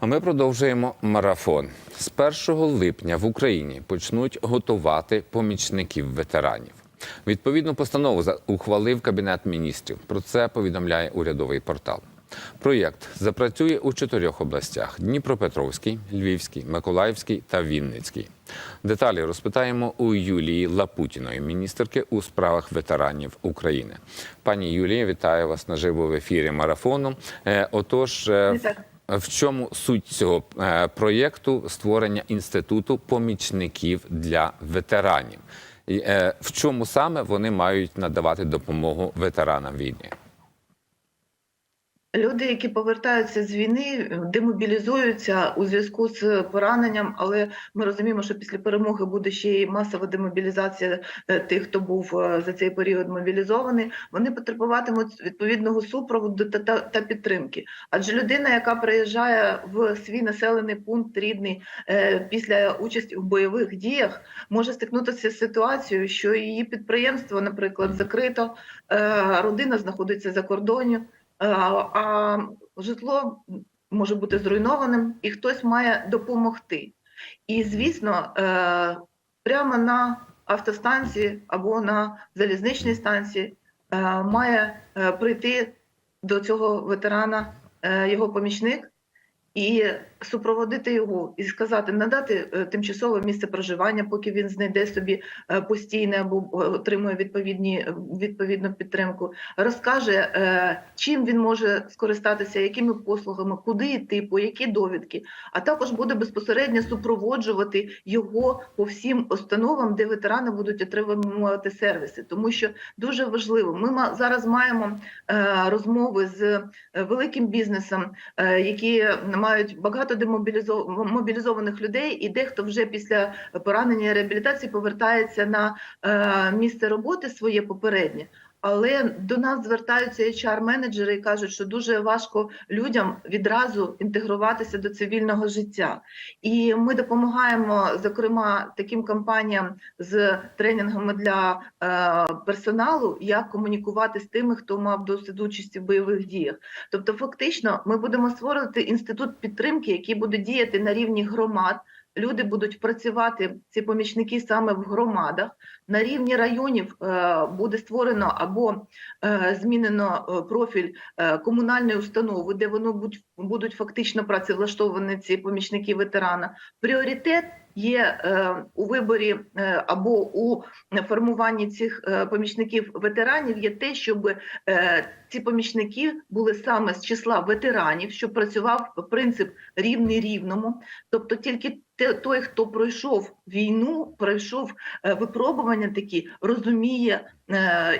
А ми продовжуємо марафон. З 1 липня в Україні почнуть готувати помічників ветеранів. Відповідну постанову ухвалив Кабінет міністрів. Про це повідомляє урядовий портал. Проєкт запрацює у чотирьох областях: Дніпропетровській, Львівській, Миколаївській та Вінницькій. Деталі розпитаємо у Юлії Лапутіної, міністерки у справах ветеранів України. Пані Юлія, вітаю вас наживо в ефірі марафону. Е, Отож, е. В чому суть цього е, проєкту створення інституту помічників для ветеранів? Е, В чому саме вони мають надавати допомогу ветеранам війни? Люди, які повертаються з війни, демобілізуються у зв'язку з пораненням, але ми розуміємо, що після перемоги буде ще й масова демобілізація е, тих, хто був е, за цей період мобілізований. Вони потребуватимуть відповідного супроводу та, та, підтримки. Адже людина, яка приїжджає в свій населений пункт рідний е, після участі в бойових діях, може стикнутися з ситуацією, що її підприємство, наприклад, закрито, родина знаходиться за кордоні. Е, а житло може бути зруйнованим, і хтось має допомогти. І, звісно, е, прямо на автостанції або на залізничній станції е, має прийти до цього ветерана його помічник і супроводити його, і сказати, надати е, тимчасове місце проживання, поки він знайде собі е, постійне або е, отримує відповідні відповідну підтримку розкаже, чим він може скористатися, якими послугами, куди йти, по які довідки, а також буде безпосередньо супроводжувати його по всім установам, де ветерани будуть отримувати сервіси, тому що дуже важливо. Ми зараз маємо розмови з великим бізнесом, які мають багато демобілізо- мобілізованих людей, і дехто вже після поранення реабілітації повертається на е, місце роботи своє попереднє. Але до нас звертаються HR-менеджери і кажуть, що дуже важко людям відразу інтегруватися до цивільного життя. І ми допомагаємо, зокрема, таким компаніям з тренінгами для е, персоналу, як комунікувати з тими, хто мав досвід участі в бойових діях. Тобто, фактично, ми будемо створювати інститут підтримки, який буде діяти на рівні громад. Люди будуть працювати ці помічники саме в громадах. На рівні районів е, буде створено або е, змінено е, профіль комунальної установи, де воно будуть фактично працевлаштовані ці помічники ветерана. Пріоритет є е, у виборі е, або у формуванні цих е, помічників ветеранів є те, щоб ці помічники були саме з числа ветеранів, щоб працював принцип рівний рівному, тобто тільки той, хто пройшов війну, пройшов випробування такі, розуміє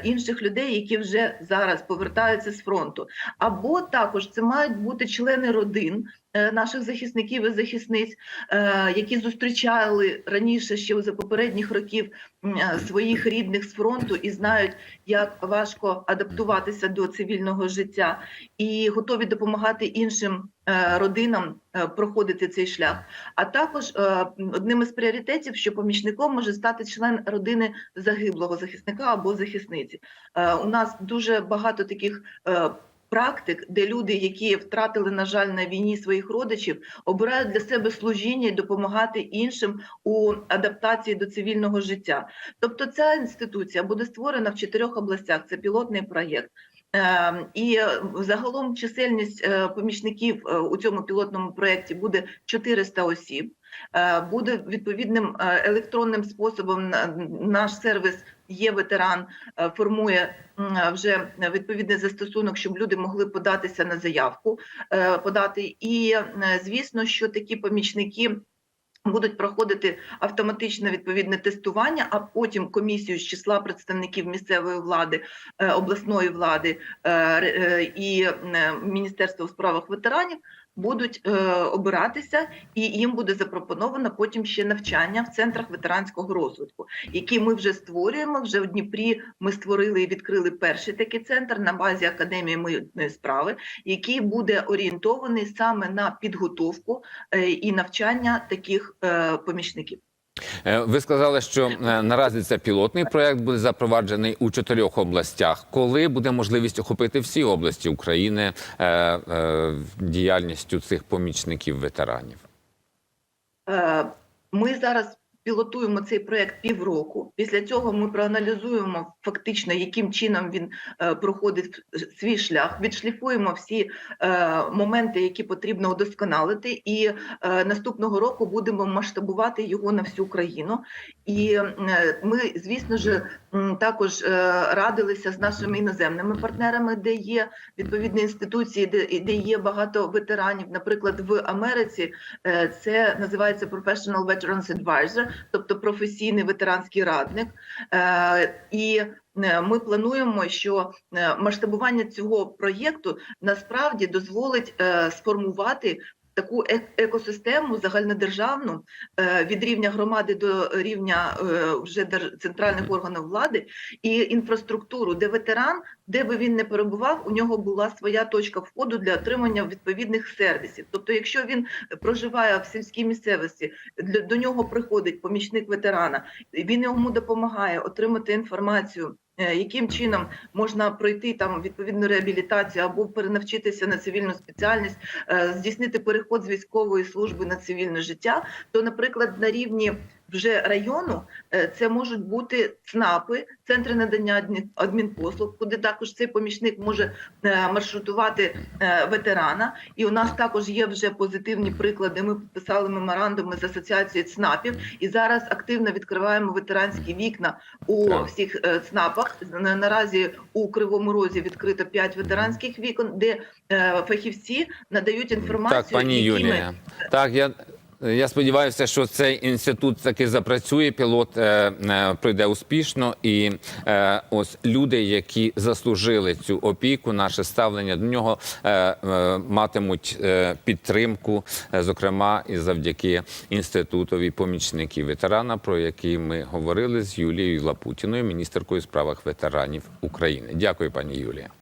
інших людей, які вже зараз повертаються з фронту. Або також це мають бути члени родин наших захисників і захисниць, е, які зустрічали раніше ще за попередніх років е, своїх рідних з фронту і знають, як важко адаптуватися до цивільного життя, і готові допомагати іншим е, родинам е, проходити цей шлях. А також е, одним із пріоритетів, що помічником може стати член родини загиблого захисника або захисниці. Е, У нас дуже багато таких. Практик, де люди, які втратили, на жаль, на війні своїх родичів, обирають для себе служіння і допомагати іншим у адаптації до цивільного життя. Тобто, ця інституція буде створена в чотирьох областях. Це пілотний проєкт. Е, І загалом чисельність е, помічників е, у цьому пілотному проєкті буде 400 осіб. Е, Буде відповідним е, електронним способом на- наш сервіс є ветеран, е, формує вже відповідний застосунок, щоб люди могли податися на заявку, подати. І звісно, що такі помічники. Будуть проходити автоматичне відповідне тестування, а потім комісію з числа представників місцевої влади, обласної влади і Міністерства у справах ветеранів будуть е, обиратися, і їм буде запропоновано потім ще навчання в центрах ветеранського розвитку, які ми вже створюємо. Вже в Дніпрі ми створили і відкрили перший такий центр на базі академії митної справи, який буде орієнтований саме на підготовку е, і навчання таких е, помічників. Е, Ви сказали, що е, наразі це пілотний проект буде запроваджений у чотирьох областях. Коли буде можливість охопити всі області України е, діяльністю цих помічників ветеранів? Ми зараз пілотуємо цей проект півроку. Після цього ми проаналізуємо фактично, яким чином він е, проходить свій шлях, відшліфуємо всі е, моменти, які потрібно удосконалити, і е, наступного року будемо масштабувати його на всю країну. І ми, звісно ж, також радилися з нашими іноземними партнерами, де є відповідні інституції, де, де є багато ветеранів. Наприклад, в Америці це називається Professional Veterans Advisor, тобто професійний ветеранський радник. Е, І е, ми плануємо, що е, масштабування цього проєкту насправді дозволить сформувати. Таку е- екосистему загальнодержавну е, від рівня громади до рівня е, вже центральних органів влади і інфраструктуру, де ветеран, де би він не перебував, у нього була своя точка входу для отримання відповідних сервісів. Тобто, якщо він проживає в сільській місцевості, до нього приходить помічник ветерана, він йому допомагає отримати інформацію. Е, Яким чином можна пройти там відповідну реабілітацію або перенавчитися на цивільну спеціальність, е, здійснити переход з військової служби на цивільне життя, то, наприклад, на рівні вже району е, це можуть бути ЦНАПи, центри надання адмін- адмінпослуг, куди також цей помічник може е, маршрутувати е, ветерана. І у нас також є вже позитивні приклади. Ми підписали меморандуми з асоціацією ЦНАПів, і зараз активно відкриваємо ветеранські вікна у всіх ЦНАПах. Наразі у Кривому Розі відкрито 5 ветеранських вікон, де фахівці надають інформацію. Так, пані Юлія. Так, я. Я сподіваюся, що цей інститут таки запрацює. Пілот е, е, пройде успішно, і е, ось люди, які заслужили цю опіку, наше ставлення до нього е, е, матимуть е, підтримку, е, зокрема і завдяки інститутові помічників ветерана, про який ми говорили з Юлією Лапутіною, міністеркою справах ветеранів України. Дякую, пані Юлія.